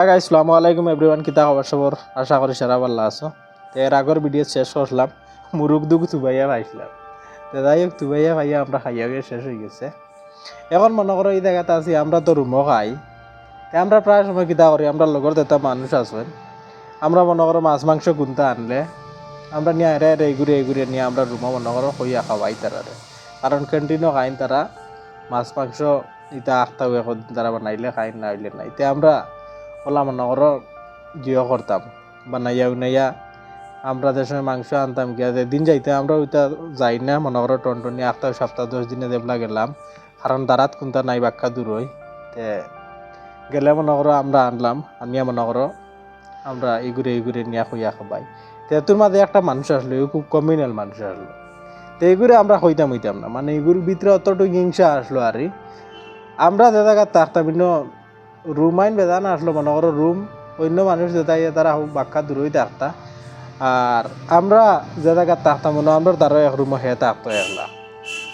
Guys সালামু আলাইকুম everyone কিতা খবর সবর আশা করি সারা ভালো আছো তো এর আগর ভিডিও শেষ করলাম মুরুগ দুগ তুবাইয়া পাইছিলাম তো যাই হোক তুবাইয়া পাইয়া আমরা খাইয়া গিয়ে শেষ হয়ে গেছে এখন মনে করো এই জায়গাতে আছি আমরা তো রুমও খাই আমরা প্রায় সময় কিতা করি আমরা লগর এটা মানুষ আছেন আমরা মনে করো মাছ মাংস গুনতে আনলে আমরা নিয়ে এরে এরে এগুড়ে এগুড়ে নিয়ে আমরা রুমও মনে করো হইয়া খাওয়াই তারারে কারণ ক্যান্টিনও খাইন তারা মাছ মাংস ইটা আখতা তারা বানাইলে খাইন না হইলে নাই তে আমরা ওলা মনে করো জিও করতাম বানাইয়া উনাইয়া আমরা যে সময় মাংস আনতাম গিয়া যেদিন যাইতে আমরা ওইটা যাই না মনে করো টনটনি আটটা সপ্তাহ দশ দিনে দেবলা গেলাম কারণ দাঁড়াত কোনটা নাই বাক্কা দূর হই তে গেলে মনে করো আমরা আনলাম আনিয়া মনে করো আমরা এগুড়ে এগুড়ে নিয়া খুঁয়া খাবাই তে তোর মাঝে একটা মানুষ আসলো খুব কমিউনাল মানুষ আসলো তো এগুলো আমরা হইতাম হইতাম না মানে এগুলোর ভিতরে অতটুকু হিংসা আসলো আর। আমরা যে জায়গায় থাকতাম ইন্ন রুম আইন বেদান আসলো মনে করো রুম অন্য মানুষ যেটাই তারা হোক বাক্কা দূরই থাকতা আর আমরা যে জায়গায় থাকতাম মনে আমরা তারও এক রুমও হে থাকতো একলা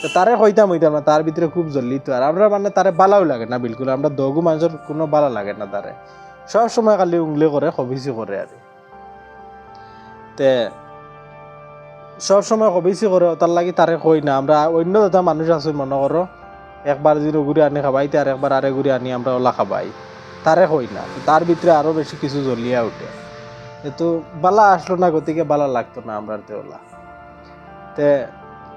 তো তারে হইতাম হইতাম না, তার ভিতরে খুব জল্লি তো আর আমরা মানে তারে বালাও লাগে না বিলকুল, আমরা দগু মানুষের কোনো বালা লাগে না তারে। সব সময় খালি উংলি করে, খবিসি করে আর তে সব সময় খবিসি করে, তার লাগি তারে কই না। আমরা অন্য যেটা মানুষ আছে মনে করো একবার যদি ঘুরে আনি খাবাই, তার একবার আরে ঘুরে আনি আমরা ওলা খাবাই। তারে কই না। তার ভিতরে আরও বেশি কিছু জ্বলিয়া উঠে। কিন্তু বালা আসলো না, গতিকে বালা লাগতো না আমরা তে ওলা। তে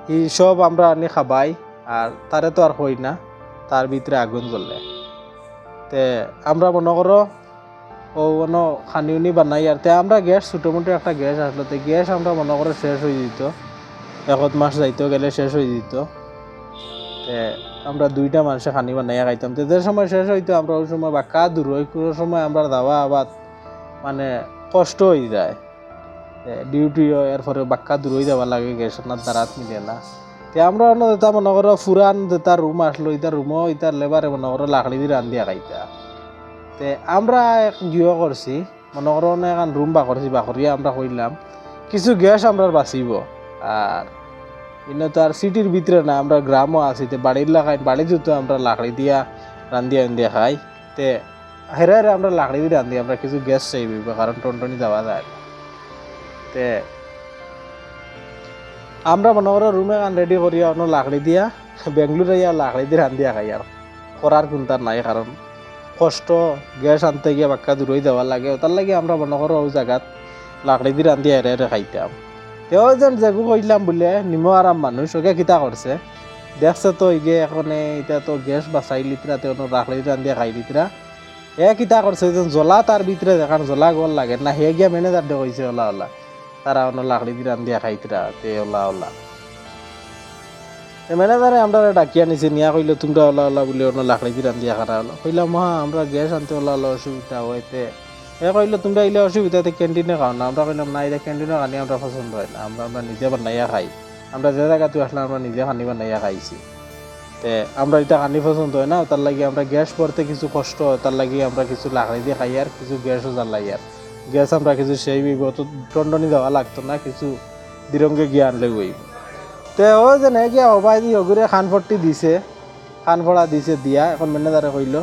এই সব আমরা আনি খাবাই, আর তারে তো আর হই না। তার ভিতরে আগুন জ্বলে। তে আমরা মনে করো, ও কোনো খানি উনি বানাই, আর তে আমরা গ্যাস ছোটো মোটো একটা গ্যাস আসলো। তে গ্যাস আমরা মনে করো শেষ হয়ে যেত। একত মাস যাইতেও গেলে শেষ হয়ে যেত। তে আমরা দুইটা মানুষে খানি বানাইয়া খাইতাম। তো যে সময় শেষ হইতো, আমরা ওই সময় বাক্কা দূর হই কোনো সময় আমরা দাওয়া আবাদ মানে কষ্ট হয়ে যায়। ডিউটি এরপরে বাক্কা দূর হয়ে যাওয়া লাগে না, দাঁড়াত মিলে না। তে আমরা অন্য যেটা মনে করো ফুরান যেটা রুম আসলো ইতার রুমও ইতার লেবারে মনে করো লাকড়ি দিয়ে রান্ধিয়া খাইতা। তে আমরা এক জিও করছি, মনে করো এখন রুম বা করছি বাকরিয়া আমরা কইলাম, কিছু গ্যাস আমরা বাঁচিব, আর ইনো তো আর সিটির ভিতরে না, আমরা গ্রামও আছি, তে বাড়ির লাগাই বাড়ি তো আমরা লাকড়ি দিয়া রান্ধিয়া রান্ধিয়া খাই, তে হেরে হেরে আমরা লাকড়ি দিয়ে রান্ধি, আমরা কিছু গ্যাস চাইব কারণ টনটনি যাওয়া যায় তে আমরা মনে করো রুমে গান রেডি করিয়া অন্য লাকড়ি দিয়া, বেঙ্গলোর ইয়া লাকড়ি দিয়ে রান্ধিয়া খাই আর করার কোনটার নাই কারণ কষ্ট গ্যাস আনতে গিয়ে বাক্কা দূরই যাওয়ার লাগে তার লাগে আমরা মনে করো ওই জায়গাত লাকড়ি দিয়ে রান্ধিয়া হেরে হেরে খাইতাম। তেও যেন যেগু কইলাম বলে নিম আরাম মানুষ ওকে কিতা করছে দেখছে তো ইগে এখনে এতিয়া তো গ্যাস বাঁচাই লিতরা তেও লাকড়ি রান্ধিয়া খাই লিতরা এ কিতা করছে যেন জ্বলা তার ভিতরে দেখান জ্বলা গল লাগে না হে গিয়া ম্যানেজার দে কইছে ওলা ওলা তারা অন্য লাকড়ি দিয়ে রান্ধিয়া খাইতরা তে ওলা ওলা ম্যানেজারে আমরা ডাকিয়া নিছে নিয়া কইলে তোমরা ওলা ওলা বলে অন্য লাকড়ি দিয়ে রান্ধিয়া খারা হলো কইলাম মহা আমরা গ্যাস আনতে ওলা ওলা অসুবিধা হইতে এ কইলো, তোমরা ইলে অসুবিধাতে ক্যান্টিনে খাও না। আমরা কইলাম না এটা ক্যান্টিনে খানি আমরা পছন্দ হয় না। আমরা আমরা নিজে বানাইয়া খাই। আমরা যে জায়গাতে আসলাম, আমরা নিজে খানি বানাইয়া খাইছি। তে আমরা এটা খানি পছন্দ হয় না, তার লাগি আমরা গ্যাস পড়তে কিছু কষ্ট হয়, তার লাগি আমরা কিছু লাকড়ি দিয়ে খাই আর কিছু গ্যাসও জ্বালাই আর। গ্যাস আমরা কিছু সেই বিব তো টন্ডনি দেওয়া লাগতো না, কিছু দিরঙ্গে গিয়ে আনলে গই তে ও যে নে গিয়া হবাই দি হগুরে খান ফট্টি দিছে খান ফড়া দিছে দিয়া, এখন ম্যানেজারে কইল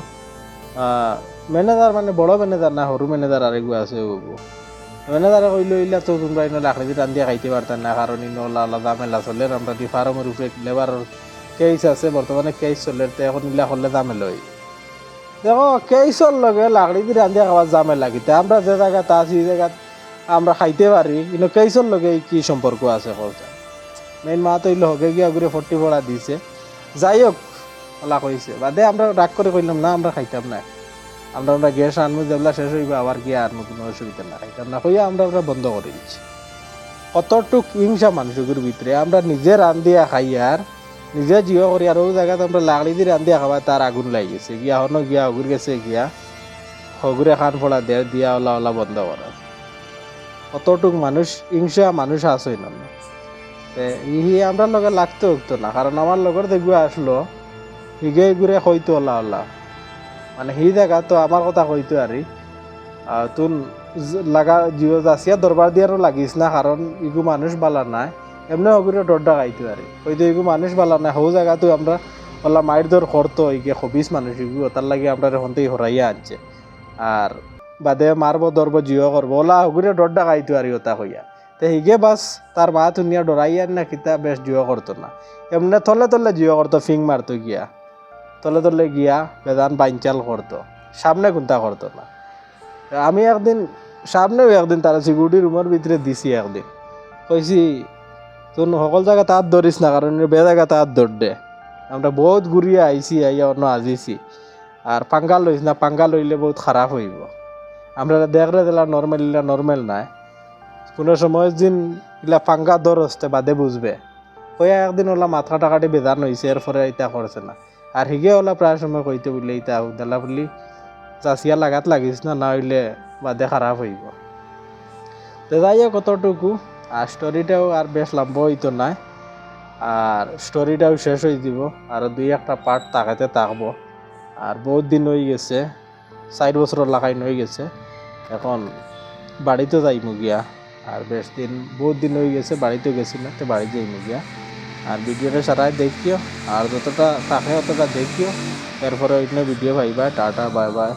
ম্যানেজার মানে বড় ম্যানেজার না সরু ম্যানেজার আর এগুলো আছে ওগু ম্যানেজারে কইল ইলা তো তোমরা ইনো লাকড়ি দিয়ে খাইতে পারতাম না কারণ ইনো লালা জামেলা চলে দি ফার্মের উপরে লেবারের কেস আছে বর্তমানে কেস চলে এখন ইলা করলে জামেলা হই দেখো কেসর লগে লাকড়ি দিয়ে রান্ধিয়া খাওয়ার জামেলা লাগিতে আমরা যে জায়গাতে আছি এই জায়গাত আমরা খাইতে পারি, কিন্তু কেসর লগে কি সম্পর্ক আছে কলটা মেইন মা তো হগে গিয়া ঘুরে ফর্টি পড়া দিছে। যাই হোক ওলা কইছে বাদে আমরা রাগ করে কইলাম, না, আমরা খাইতাম না। আমরা আমরা গ্যাস আনব যেগুলা শেষ হইবে, আবার গিয়ে আনব কোনো অসুবিধা না খাইতাম না কইয়া আমরা আমরা বন্ধ করে দিচ্ছি। কতটুক হিংসা মানুষগুলোর ভিতরে, আমরা নিজে রান্ধিয়া খাই আর নিজে জিও করি আর ওই জায়গাতে আমরা লাকড়ি দিয়ে রান্ধিয়া খাবার তার আগুন লাগি গেছে। গিয়া হনো গিয়া হগুর গেছে গিয়া হগুরে খান ফোড়া দেয় দিয়া ওলা ওলা বন্ধ করা কতটুক মানুষ, হিংসা মানুষ আছে না ই আমরা লগে লাগতে হতো না, কারণ আমার লগর দেখবে আসলো হিগে ঘুরে হইতো ওলা ওলা মানে হি দেখা তো আমার কথা কইতো আরি তুন লাগা জিও যাচিয়া দরবার দিয়ারও লাগিস না কারণ ইগু মানুষ বালা নাই। এমনি হবিরে ডরডা খাইতো আরি হয়তো ইগু মানুষ বালা নাই হৌ জায়গাতো আমরা ওলা মায়ের দর করতো ইগে হবিস মানুষ ইগু তার লাগে আমরা হন্তেই হরাইয়া আনছে। আর বাদে মারব ধরব জিও করব ওলা হগুরে ডর ডাকাইতো আর ইতা হইয়া। তে হিগে বাস তার মা তুনিয়া ডরাইয়ার না কিতা বেশ জিও করতো না। এমনি তলে তলে জিও করতো ফিং মারতো গিয়া। তলে তলে গিয়া বেদান বাইঞ্চাল করতো। সামনে কোনটা করতো না। আমি একদিন, সামনেও একদিন তারা সিকিউরিটি রুমের ভিতরে দিছি একদিন। কইছি তুন সকল জায়গা তাত ধরিস না, কারণ বে জায়গা তাত ধর দে আমরা বহুত ঘুরিয়ে আইছি, আইয়া অন্য আজিছি। আর পাঙ্গা লইস না পাঙ্গা লইলে বহুত খারাপ হইব। আমরা দেখলে দিলা নর্মেল ইলা নর্মেল নাই। কোনো সময় দিন ইলা পাঙ্গা দর হস্তে বাদে বুঝবে। কইয়া একদিন ওলা মাথা টাকাটি বেদান হয়েছে এরপরে ইটা করছে না। আর হিগে ওলা প্রায় সময় কইতে বললে ইটা উদালা বলি চাষিয়া লাগাত লাগিস না না হইলে বাদে খারাপ হইব তো যাই হোক কতটুকু আর স্টোরিটাও আর বেশ লম্বা হইতো নাই। আর স্টোরিটাও শেষ হয়ে দিব আর দুই একটা পার্ট তাকাতে থাকব আর বহুত দিন হয়ে গেছে চার বছর লাগাই হয়ে গেছে। এখন বাড়িতে যাইমু গিয়া। আর বেশ দিন, বহুত দিন হয়ে গেছে বাড়িতে গেছি না, তো বাড়ি যাইমু গিয়া। আর ভিডিওটা সারাই দেখিও আর যতটা থাকে অতটা দেখিও এরপরে অন্য ভিডিও পাইবা টাটা বাই বাই